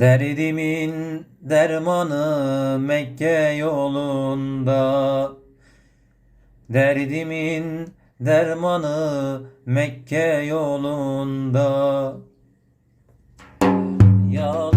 Derdimin dermanı Mekke yolunda. Derdimin dermanı Mekke yolunda. Ya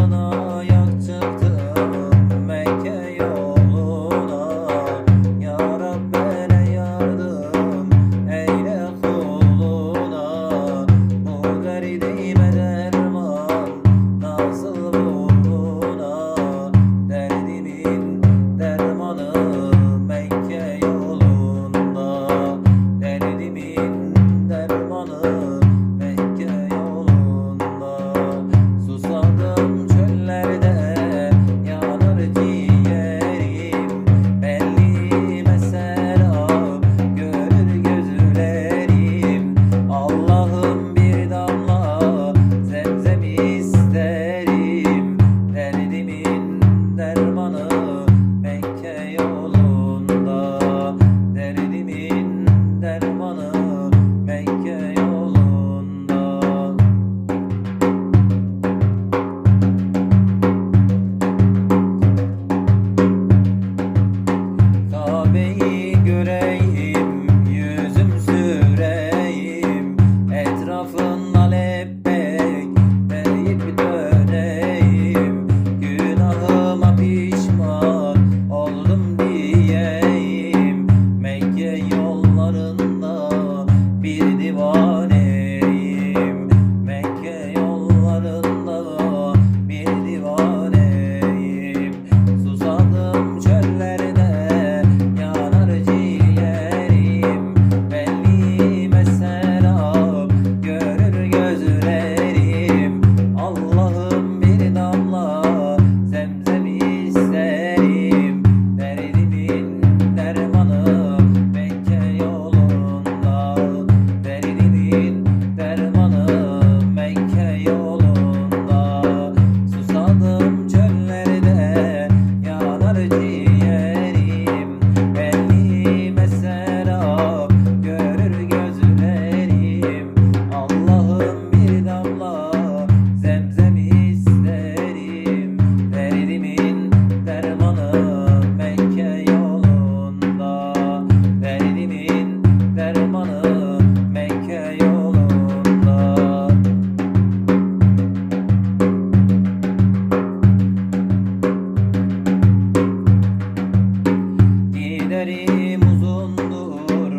Seferim uzundur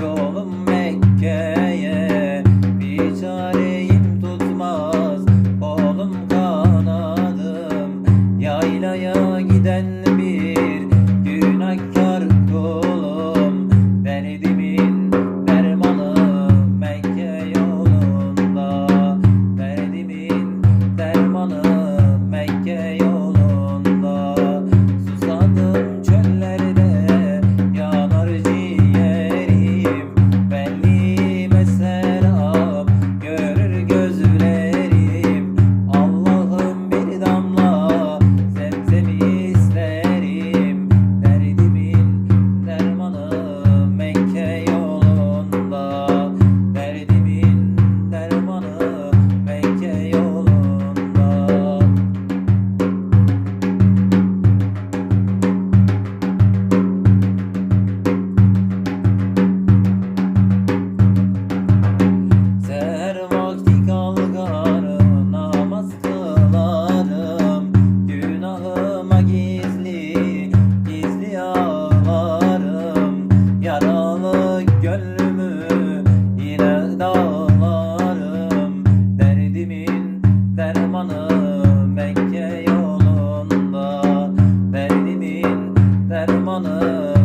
yolum Mekke'ye. Bir çareyim tutmaz kolum kanadım. Yaylaya giden ormanı